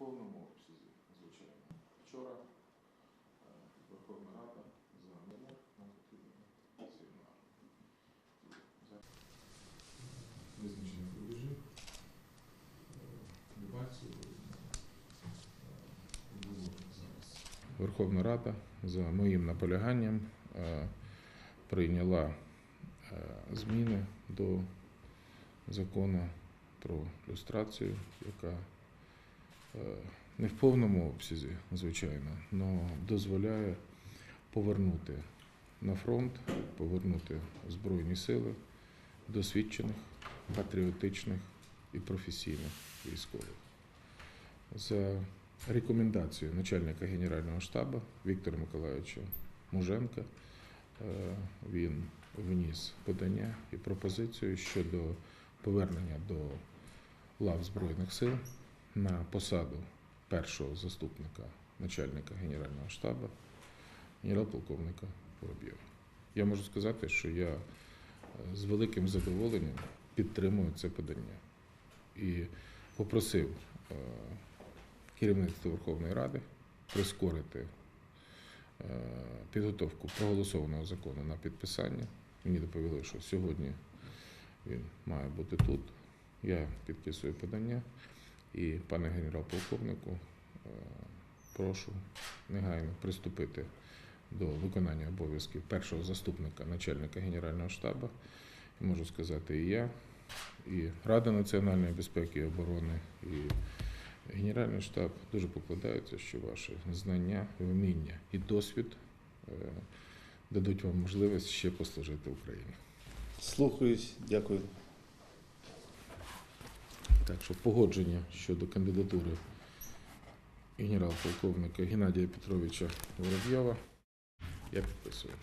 повному обсязі, звичайно. Вчора е, Верховна Рада за мир нам потрібно сильно. Визначення рубежів, дебатів було зараз. Верховна Рада за моїм наполяганням е, прийняла е, зміни до закону про люстрацію, яка е, не в повному обсязі, звичайно, але дозволяє повернути на фронт, повернути Збройні сили досвідчених, патріотичних і професійних військових. За рекомендацією начальника Генерального штабу Віктора Миколайовича Муженка е, він вніс подання і пропозицію щодо повернення до лав Збройних сил на посаду першого заступника начальника Генерального штабу генерал-полковника Воробйова. Я можу сказати, що я е, з великим задоволенням підтримую це подання і попросив е, керівництво Верховної Ради прискорити е, підготовку проголосованого закону на підписання. Мені доповіли, що сьогодні він має бути тут. Я підписую подання і, пане генерал-полковнику, е, прошу негайно приступити до виконання обов'язків першого заступника начальника Генерального штабу. Можу сказати, і я, і Рада національної безпеки і оборони, і Генеральний штаб дуже покладаються, що ваші знання, вміння і досвід е, дадуть вам можливість ще послужити Україні. Слухаюсь, дякую. Так що погодження щодо кандидатури генерал-полковника Геннадія Петровича Воробйова я підписую.